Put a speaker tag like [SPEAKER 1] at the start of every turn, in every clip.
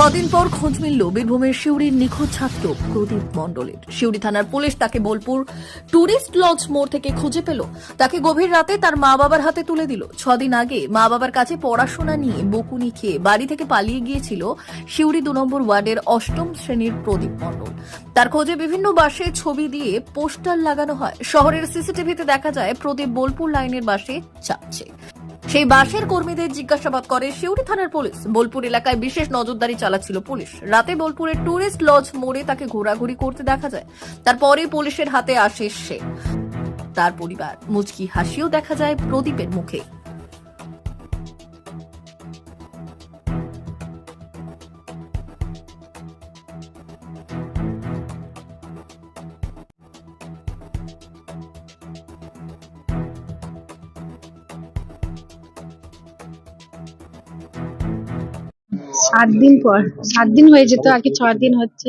[SPEAKER 1] ছদিন পর খোঁজ মিলল বীরভূমের শিউরির নিখোঁজ ছাত্র প্রদীপ মণ্ডলের। শিউরি থানার পুলিশ তাকে বোলপুর টুরিস্ট লজ মোড় থেকে খুঁজে পেল। তাকে গভীর রাতে তার মা বাবার হাতে তুলে দিল। ছদিন আগে মা বাবার কাছে পড়াশোনা নিয়ে বকুনি খেয়ে বাড়ি থেকে পালিয়ে গিয়েছিল শিউরি দু নম্বর ওয়ার্ডের অষ্টম শ্রেণির প্রদীপ মণ্ডল। তার খোঁজে বিভিন্ন বাসে ছবি দিয়ে পোস্টার লাগানো হয়। শহরের সিসিটিভিতে দেখা যায়, প্রদীপ বোলপুর লাইনের বাসে চাপছে। সেই বাসের কর্মীদের জিজ্ঞাসাবাদ করে শিউরি থানার পুলিশ। বোলপুর এলাকায় বিশেষ নজরদারি চালাচ্ছিল পুলিশ। রাতে বোলপুরের টুরিস্ট লজ মোড়ে তাকে ঘোরাঘুরি করতে দেখা যায়। তারপরে পুলিশের হাতে আসে সে। তার পরিবার। মুচকি হাসিও দেখা যায় প্রদীপের মুখে।
[SPEAKER 2] সাত দিন পর সাত দিন হয়ে যেত আর কি ছ দিন হচ্ছে।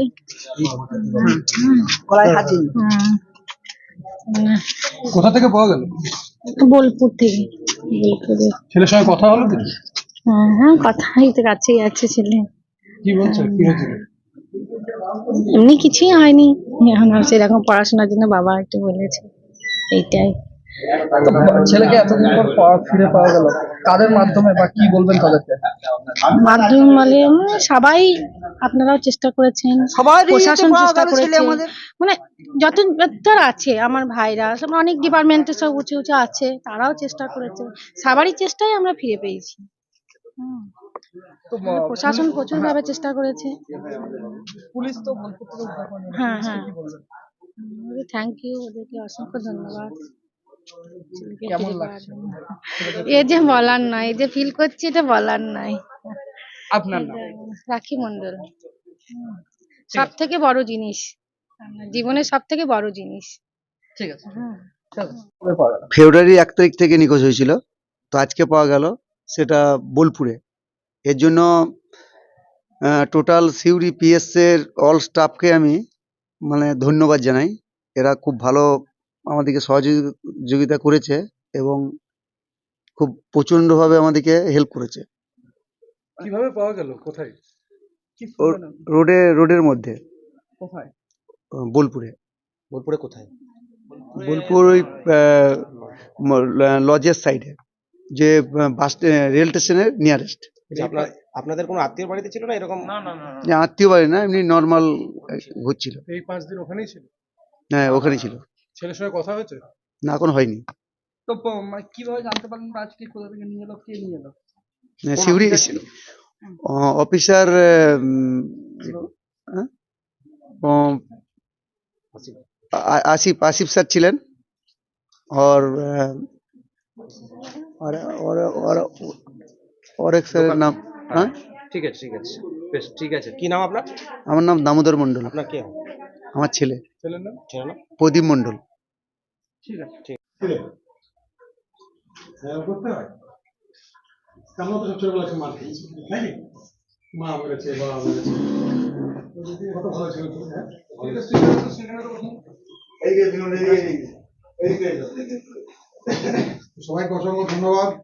[SPEAKER 2] হুম,
[SPEAKER 3] কোথা থেকে পাওয়া গেল?
[SPEAKER 2] বোলপুর থেকে। বোলপুরে
[SPEAKER 3] ছেলের সঙ্গে কথা হলো
[SPEAKER 2] হ্যাঁ হ্যাঁ কথাই তো কাছেই আছে ছেলে।
[SPEAKER 3] কি বলছে? কি হয়েছিল
[SPEAKER 2] এমনি কিছুই হয়নি। এখন সেরকম পড়াশোনার জন্য বাবা একটু বলেছে এইটাই।
[SPEAKER 4] তো ছেলেকে এতদিন পর পাওয়া- ফিরে পাওয়া গেল। কাদের মাধ্যমে বা কি বলবেন তাদেরকে?
[SPEAKER 2] মাধ্যম মানে সবাই আপনারাও চেষ্টা করেছেন। প্রশাসন চেষ্টা করেছে। মানে যত যত আছে আমার ভাইরা সব অনেক ডিপার্টমেন্টে সব উঁচু উঁচু আছে তারাও চেষ্টা করেছে। সবারই চেষ্টায় আমরা ফিরে পেয়েছি। হুম। প্রশাসন প্রচুর ভাবে চেষ্টা করেছে।
[SPEAKER 4] পুলিশ তো
[SPEAKER 2] হ্যাঁ, হ্যাঁ। থ্যাংক ইউ ওদেরকে অসংখ্য ধন্যবাদ। এ যে বলার নয় এই যে ফিল করছি এটা বলার নয়
[SPEAKER 4] আপনার নাম?
[SPEAKER 2] রাখি মন্ডল সব থেকে বড় জিনিস। জীবনের সব থেকে বড় জিনিস।
[SPEAKER 4] ঠিক আছে।
[SPEAKER 5] ফেব্রুয়ারি এক তারিখ থেকে নিখোঁজ হয়েছিল তো আজকে পাওয়া গেল সেটা বোলপুরে। এর জন্য টোটাল সিউরি পিএস এর অল স্টাফকে আমি মানে ধন্যবাদ জানাই। এরা খুব ভালো আমাদেরকে সহযোগিতা করেছে এবং খুব প্রচণ্ডভাবে আমাদেরকে হেল্প করেছে।
[SPEAKER 3] কীভাবে পাওয়া গেল? কোথায়?
[SPEAKER 5] রোডে রোডের মধ্যে।
[SPEAKER 4] কোথায়?
[SPEAKER 5] বোলপুরে।
[SPEAKER 6] বোলপুরে কোথায়?
[SPEAKER 5] বোলপুর ওই লজের সাইডে যে বাস রেল স্টেশনের নিয়ারেস্ট
[SPEAKER 6] আচ্ছা, আপনাদের কোনো আত্মীয় বাড়িতে ছিল না এরকম?
[SPEAKER 3] না না না
[SPEAKER 5] আত্মীয় বাড়ি না এমনি নর্মাল ঘুরছিল।
[SPEAKER 3] এই পাঁচ দিন ওখানেই ছিল?
[SPEAKER 5] হ্যাঁ ওখানে ছিল।
[SPEAKER 3] ছেলের সঙ্গে কথা হয়েছে
[SPEAKER 5] না এখন হয়নি
[SPEAKER 4] তো প- মানে কিভাবে জানতে পারলেন বা আজকে কোথা থেকে নিয়ে এলো কে নিয়ে এলো
[SPEAKER 5] না, সিউড়ি অফিসার আসিফ আসিফ স্যার ছিলেন और अ, और और और और एक স্যারের নাম হ্যাঁ
[SPEAKER 6] ঠিক আছে ঠিক আছে বেশ ঠিক আছে কি নাম আপনার
[SPEAKER 5] আমার নাম দামোদর মণ্ডল
[SPEAKER 6] আপনার কে হয়
[SPEAKER 5] আমার ছেলে
[SPEAKER 3] ছেলের নাম
[SPEAKER 6] ছেলে না
[SPEAKER 5] প্রদীপ মণ্ডল
[SPEAKER 4] ঠিক আছে।
[SPEAKER 3] করতে হয়। আমরা তো সব ছোটবেলা থেকে মার খেয়েছি নাকি? মা মেরেছে বাবা মেরেছে কত ভালো ছিল হ্যাঁ? ঠিক তো তো বসে- সবাইকে অসংখ্য ধন্যবাদ।